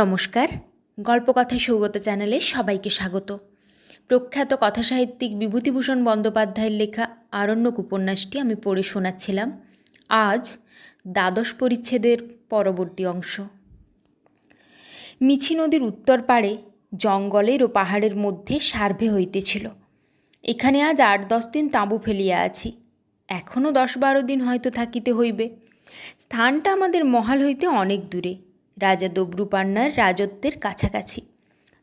নমস্কার। গল্পকথা সৌগত চ্যানেলে সবাইকে স্বাগত। প্রখ্যাত কথাসাহিত্যিক বিভূতিভূষণ বন্দ্যোপাধ্যায়ের লেখা আরণ্যক উপন্যাসটি আমি পড়ে শোনাচ্ছিলাম। আজ দ্বাদশ পরিচ্ছেদের পরবর্তী অংশ। মিছি নদীর উত্তর পাড়ে জঙ্গলের ও পাহাড়ের মধ্যে সার্ভে হইতেছিল। এখানে আজ আট দশ দিন তাঁবু ফেলিয়া আছি। এখনও দশ বারো দিন হয়তো থাকিতে হইবে। স্থানটা আমাদের মহাল হইতে অনেক দূরে। রাজা দব্রুপান্নার রাজত্বের কাছাকাছি।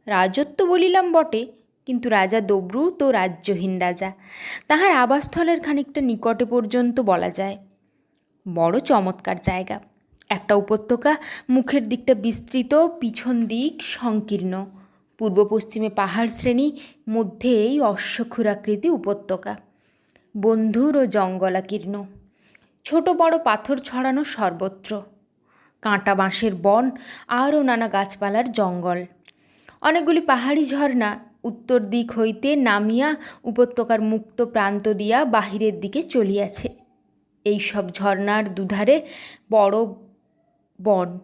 রাজত্ব বলিলাম বটে, কিন্তু রাজা দব্রু তো রাজ্যহীন রাজা। তাহার আবাসস্থলের খানিকটা নিকটে পর্যন্ত বলা যায়। বড় চমৎকার জায়গা। একটা উপত্যকা মুখের দিকটা বিস্তৃত, পিছন দিক সংকীর্ণ। পূর্ব পশ্চিমে পাহাড় শ্রেণি মধ্যে এই অশ্বক্ষুরাকৃতি উপত্যকা। বন্ধুর ও জঙ্গলাকীর্ণ। ছোট বড় পাথর ছড়ানো সর্বত্র। কাঁটা বাঁশের বন, আরও নানা গাছপালার জঙ্গল। অনেকগুলি পাহাড়ি ঝর্ণা উত্তর দিক হইতে নামিয়া উপত্যকার মুক্ত প্রান্ত দিয়া বাহিরের দিকে চলিয়াছে। এই সব ঝর্ণার দুধারে বড় বন।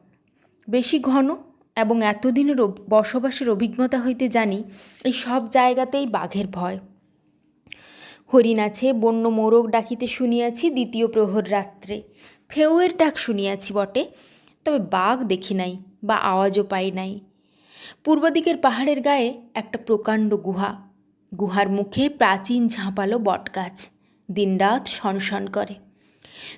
বেশি ঘন এবং এতদিনের বসবাসের অভিজ্ঞতা হইতে জানি, এই সব জায়গাতেই বাঘের ভয়। হরিণ আছে, বন্য মোরগ ডাকিতে শুনিয়াছি দ্বিতীয় প্রহর রাত্রে। ফেউয়ের ডাক শুনিয়াছি বটে। তবে বাঘ দেখি নাই বা আওয়াজও পাই নাই। পূর্ব দিকের পাহাড়ের গায়ে একটা প্রকাণ্ড গুহা। গুহার মুখে প্রাচীন ঝাঁপালো বটগাছ। দিনরাত সনসন করে।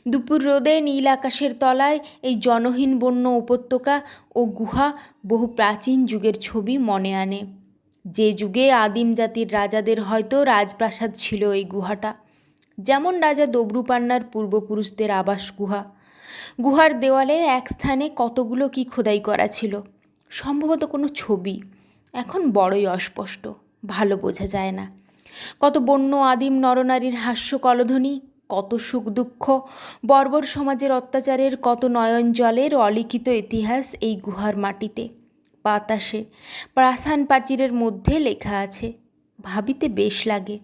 দুপুর রোদে নীল আকাশের তলায় এই জনহীন বন্য উপত্যকা ও গুহা বহু প্রাচীন যুগের ছবি মনে আনে। যে যুগে আদিম জাতির রাজাদের হয়তো রাজপ্রাসাদ ছিল এই গুহাটা। যেমন রাজা দব্রুপান্নার পূর্বপুরুষদের আবাস গুহা গুহার দেওয়ালে এক স্থানে কতগুলো কি খোদাই করা ছিল? সম্ভবত কোনো ছবি। এখন বড়ই অস্পষ্ট, ভালো বোঝা যায় না। কত বন্য আদিম নরনারীর হাস্য কলধ্বনি, কত সুখ দুঃখ, বর্বর সমাজের অত্যাচারের, কত নয়ন জলের অলিখিত ইতিহাস এই গুহার মাটিতে। বাতাসে, প্রাসান প্রাচীরের মধ্যে লেখা আছে, ভাবিতে বেশ লাগে।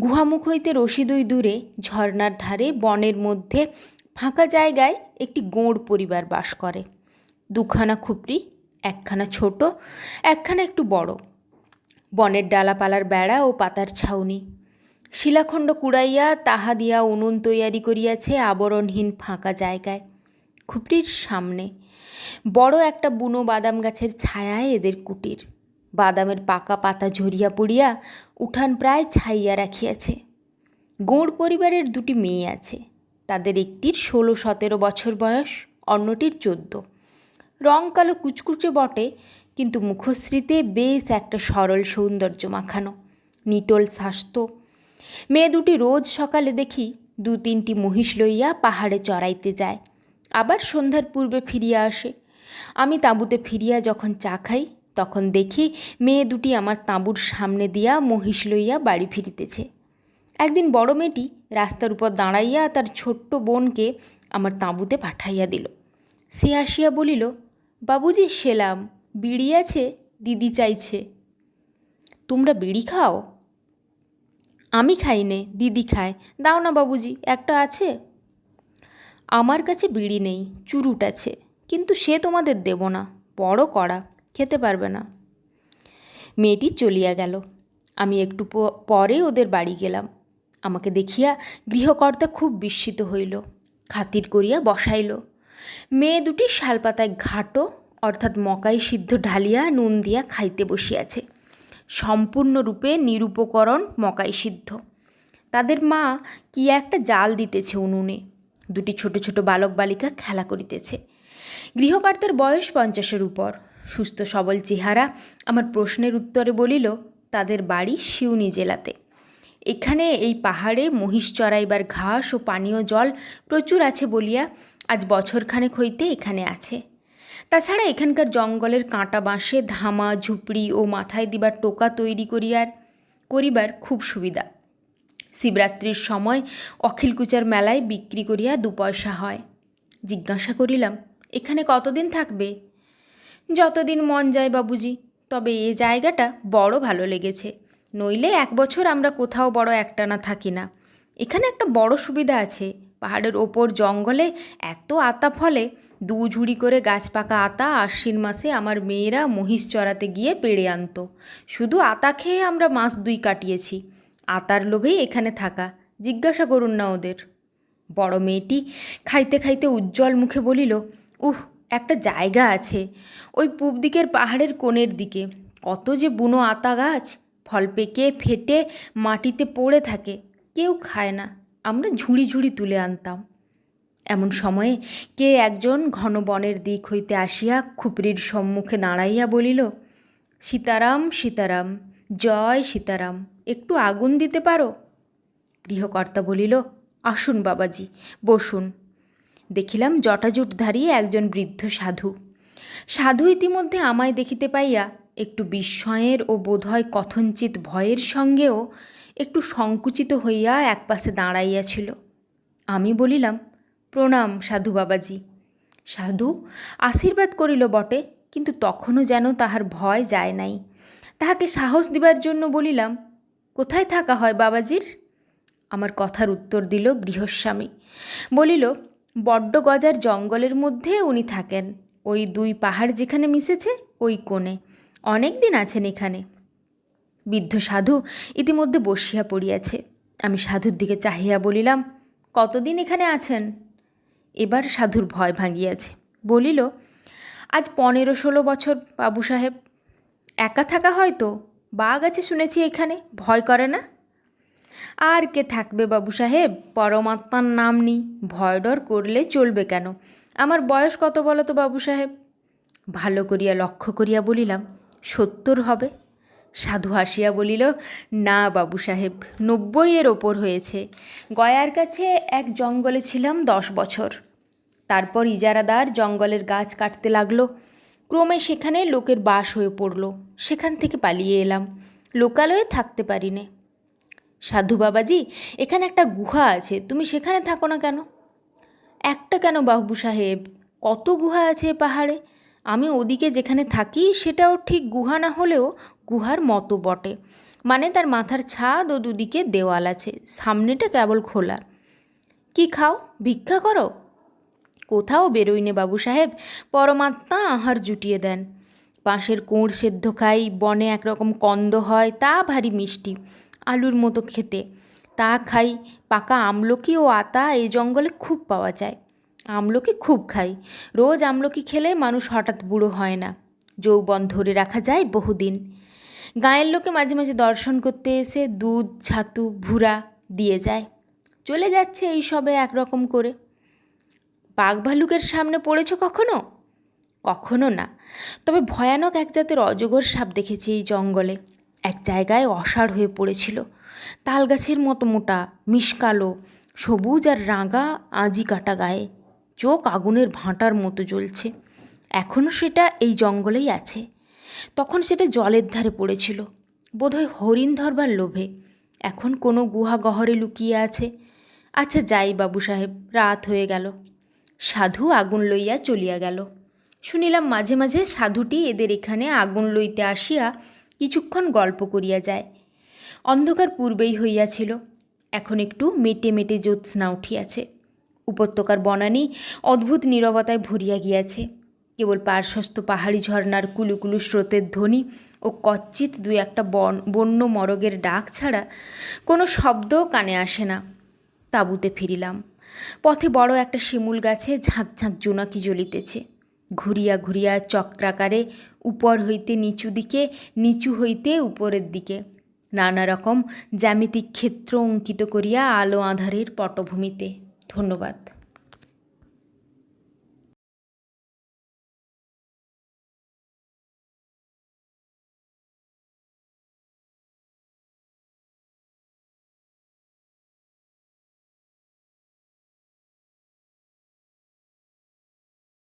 গুহামুখ হইতে রশিদই দূরে, ঝর্ণার ধারে বনের মধ্যে ফাঁকা জায়গায় একটি গোঁড় পরিবার বাস করে। দুখানা খুপড়ি একখানা ছোট, একখানা একটু বড়। বনের ডালাপালার বেড়া ও পাতার ছাউনি। শিলাখণ্ড কুড়াইয়া তাহা দিয়া উনুন তৈয়ারি করিয়াছে আবরণহীন ফাঁকা জায়গায় খুপড়ির সামনে। বড় একটা বুনো বাদাম গাছের ছায়ায় এদের কুটির। বাদামের পাকা পাতা ঝরিয়া পড়িয়া উঠান প্রায় ছাইয়া রাখিয়াছে। গোঁড় পরিবারের দুটি মেয়ে আছে। তাদের একটির ষোলো সতেরো বছর বয়স, অন্যটির চোদ্দ। রং কালো কুচকুচে বটে, কিন্তু মুখশ্রীতে বেশ একটা সরল সৌন্দর্য মাখানো, নিটোল স্বাস্থ্য। মেয়ে দুটি রোজ সকালে দেখি দু তিনটি মহিষ লইয়া পাহাড়ে চড়াইতে যায়, আবার সন্ধ্যার পূর্বে ফিরিয়া আসে। আমি তাঁবুতে ফিরিয়া যখন চা খাই, তখন দেখি মেয়ে দুটি আমার তাঁবুর সামনে দিয়া মহিষ লইয়া বাড়ি ফিরিতেছে। একদিন বড় মেয়েটি রাস্তার উপর দাঁড়াইয়া তার ছোট্ট বোনকে আমার তাঁবুতে পাঠাইয়া দিল। সে আসিয়া বলিল, বাবুজি, সেলাম, বিড়ি আছে, দিদি চাইছে। তোমরা বিড়ি খাও? আমি খাই নে, দিদি খায়। দাও না বাবুজি, একটা আছে? আমার কাছে বিড়ি নেই, চুরুট আছে, কিন্তু সে তোমাদের দেব না, বড় কড়া, খেতে পারবে না। মেয়েটি চলিয়া গেল। আমি একটু পরে ওদের বাড়ি গেলাম। আমাকে দেখিয়া গৃহকর্তা খুব বিস্মিত হইল, খাতির করিয়া বসাইল। মেয়ে দুটি শালপাতায় ঘাটো, অর্থাৎ মকাই সিদ্ধ ঢালিয়া নুন দিয়া খাইতে বসিয়াছে। সম্পূর্ণরূপে নিরুপকরণ মকাই সিদ্ধ। তাদের মা কি একটা জাল দিতেছে উনুনে, দুটি ছোট ছোট বালক বালিকা খেলা করিতেছে। গৃহকর্তার বয়স পঞ্চাশের উপর। সুস্থ সবল চেহারা আমার প্রশ্নের উত্তরে বলিল, তাদের বাড়ি শিউনি জেলাতে। এখানে এই পাহাড়ে মহিষ চড়াইবার ঘাস ও পানীয় জল প্রচুর আছে বলিয়া আজ বছরখানেক হইতে এখানে আছে। তাছাড়া এখানকার জঙ্গলের কাঁটা বাঁশে ধামা, ঝুপড়ি ও মাথায় দিবার টোকা তৈরি করিয়ার, করিবার খুব সুবিধা। শিবরাত্রির সময় অখিলকুচার মেলায় বিক্রি করিয়া দু পয়সা হয়। জিজ্ঞাসা করিলাম, এখানে কতদিন থাকবে? যতদিন মন যায় বাবুজি, তবে এ জায়গাটা বড় ভালো লেগেছে। নইলে এক বছর আমরা কোথাও বড় একটানা থাকি না। এখানে একটা বড় সুবিধা আছে। পাহাড়ের ওপর জঙ্গলে এত আতা ফলে দু ঝুড়ি করে গাছ পাকা আতা আশ্বিন মাসে আমার মেয়েরা মহিষ চড়াতে গিয়ে পেড়ে আনতো। শুধু আতা খেয়ে আমরা মাস দুই কাটিয়েছি। আতার লোভেই এখানে থাকা। জিজ্ঞাসা করুন না ওদের। বড় মেয়েটি খাইতে খাইতে উজ্জ্বল মুখে বলিল, উহ, একটা জায়গা আছে। ওই পূব দিকের পাহাড়ের কোণের দিকে। কত যে বুনো আতা গাছ! ফল পেকে, ফেটে মাটিতে পড়ে থাকে। কেউ খায় না, আমরা ঝুড়ি ঝুড়ি তুলে আনতাম। এমন সময়ে কে একজন ঘন বনের দিক হইতে আসিয়া খুপরির সম্মুখে দাঁড়াইয়া বলিল, সীতারাম সীতারাম, জয় সীতারাম, একটু আগুন দিতে পারো? গৃহকর্তা বলিল, আসুন বাবাজি, বসুন। দেখিলাম জটাজুটধারী একজন বৃদ্ধ সাধু। সাধু ইতিমধ্যে আমায় দেখিতে পাইয়া একটু বিস্ময়ের ও বোধহয় কথঞ্চিত ভয়ের সঙ্গেও একটু সংকুচিত হইয়া একপাশে দাঁড়াইয়াছিল। আমি বলিলাম, প্রণাম, সাধু বাবাজি। সাধু আশীর্বাদ করিল বটে, কিন্তু তখনও যেন তাহার ভয় যায় নাই। তাহাকে সাহস দিবার জন্য বলিলাম, কোথায় থাকা হয় বাবাজির? আমার কথার উত্তর দিল গৃহস্বামী। বলিল, বড্ড গজার জঙ্গলের মধ্যে উনি থাকেন। ওই দুই পাহাড় যেখানে মিশেছে, ওই কোণে। অনেক দিন আছেন এখানে। বৃদ্ধ সাধু ইতিমধ্যে বসিয়া পড়িয়াছে। আমি সাধুর দিকে চাহিয়া বলিলাম, কতদিন এখানে আছেন? এবার সাধুর ভয় ভাঙিয়াছে বলিল, আজ পনেরো ষোলো বছর, বাবু সাহেব। একা থাকা হয়তো বাঘ আছে শুনেছি এখানে, ভয় করে না? আর কে থাকবে বাবু সাহেব? পরমাত্মার নাম নি ভয় ডর করলে চলবে কেন? আমার বয়স কত বলো তো, বাবু সাহেব? ভালো করিয়া লক্ষ্য করিয়া বলিলাম সত্তর হবে। সাধু হাসিয়া বলিল, না বাবু সাহেব, নব্বইয়ের ওপর হয়েছে। গয়ার কাছে এক জঙ্গলে ছিলাম দশ বছর। তারপর ইজারাদার জঙ্গলের গাছ কাটতে লাগল। ক্রমে সেখানে লোকের বাস হয়ে পড়ল। সেখান থেকে পালিয়ে এলাম। লোকালয়ে থাকতে পারিনে। সাধু বাবাজি, এখানে একটা গুহা আছে, তুমি সেখানে থাকো না কেন? একটা কেন বাবু সাহেব? কত গুহা আছে পাহাড়ে? আমি ওদিকে যেখানে থাকি সেটাও ঠিক গুহা না হলেও গুহার মতো বটে। মানে তার মাথার ছাদ ও দুদিকে দেওয়াল আছে, সামনেটা কেবল খোলা। কি খাও? ভিক্ষা করো? কোথাও বেরোইনে বাবু সাহেব, পরমাত্মা আহার জুটিয়ে দেন। বাঁশের কোঁড় সেদ্ধ খাই, বনে একরকম কন্দ হয়, তা ভারী মিষ্টি, আলুর মতো খেতে। তা খাই, পাকা আমলকি ও আতা এই জঙ্গলে খুব পাওয়া যায়। আমলকি খুব খাই। রোজ আমলকি খেলে মানুষ হঠাৎ বুড়ো হয় না। যৌবন ধরে রাখা যায় বহুদিন। গাঁয়ের লোকে মাঝে মাঝে দর্শন করতে এসে দুধ, ছাতু, ভুরা দিয়ে যায়। চলে যাচ্ছে এই সবে একরকম করে। বাঘ ভালুকের সামনে পড়েছ কখনো? কখনো না। তবে ভয়ানক এক জাতের অজগর সাপ দেখেছি এই জঙ্গলে। এক জায়গায় অসাড় হয়ে পড়েছিল। তাল গাছের মতো মোটা, মিশকালো, সবুজ আর রাঙা, আজি কাটা গায়ে। চোখ আগুনের ভাঁটার মতো জ্বলছে। এখনও সেটা এই জঙ্গলেই আছে। তখন সেটা জলের ধারে পড়েছিল। বোধহয় হরিণ ধরবার লোভে। এখন কোনো গুহা গহরে লুকিয়ে আছে। আচ্ছা যাই বাবু সাহেব, রাত হয়ে গেল। সাধু আগুন লইয়া চলিয়া গেল। শুনিলাম মাঝে মাঝে সাধুটি এদের এখানে আগুন লইতে আসিয়া কিছুক্ষণ গল্প করিয়া যায়। অন্ধকার পূর্বেই হইয়াছিল। এখন একটু মেটে মেটে জ্যোৎস্না উঠিয়াছে। উপত্যকার বনানী অদ্ভুত নীরবতায় ভরিয়া গিয়াছে। কেবল পার্শ্বস্থ পাহাড়ি ঝর্ণার কুলুকুলু স্রোতের ধ্বনি ও কচ্চিত দুই একটা বন, বন্য মরগের ডাক ছাড়া কোনো শব্দও কানে আসে না। তাঁবুতে ফিরিলাম। পথে বড় একটা শিমুল গাছে ঝাঁক ঝাঁক জোনাকি জ্বলিতেছে। ঘুরিয়া ঘুরিয়া চক্রাকারে উপর হইতে নিচু দিকে, নিচু হইতে উপরের দিকে, নানা রকম জ্যামিতিক ক্ষেত্র অঙ্কিত করিয়া আলো আধারের পটভূমিতে। ধন্যবাদ।